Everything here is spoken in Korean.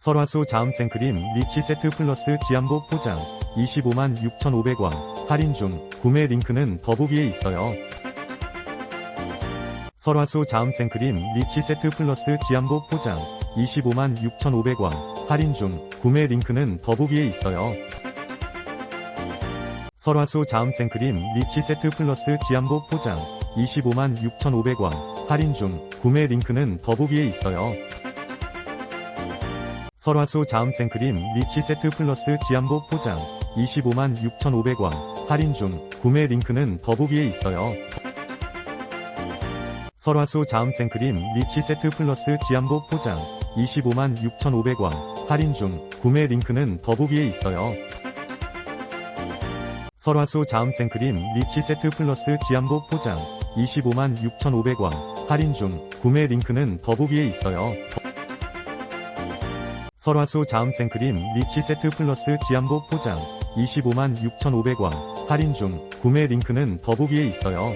설화수 자음 생 크림 리치 세트 플러스 지암복 포장. 25만 6,500원. 할인 중. 구매 링크는 더보기에 있어요. 설화수 자음 생 크림 리치 세트 플러스 지암복 포장. 25만 6,500원. 할인 중. 구매 링크는 더보기에 있어요. 설화수 자음 생크림 리치 세트 플러스 지암복 포장. 25만 6,500원. 할인 중. 구매 링크는 더보기에 있어요. 설화수 자음 생크림 리치 세트 플러스 지암복 포장. 25만 6,500원. 할인 중. 구매 링크는 더보기에 있어요. 설화수 자음 생크림 리치 세트 플러스 지암복 포장. 25만 6,500원. 할인 중. 구매 링크는 더보기에 있어요. 설화수 자음 생크림 리치 세트 플러스 지암복 포장. 25만 6,500원. 할인 중. 구매 링크는 더보기에 있어요. 설화수 자음 생크림 리치 세트 플러스 지암복 포장. 25만 6,500원. 할인 중. 구매 링크는 더보기에 있어요.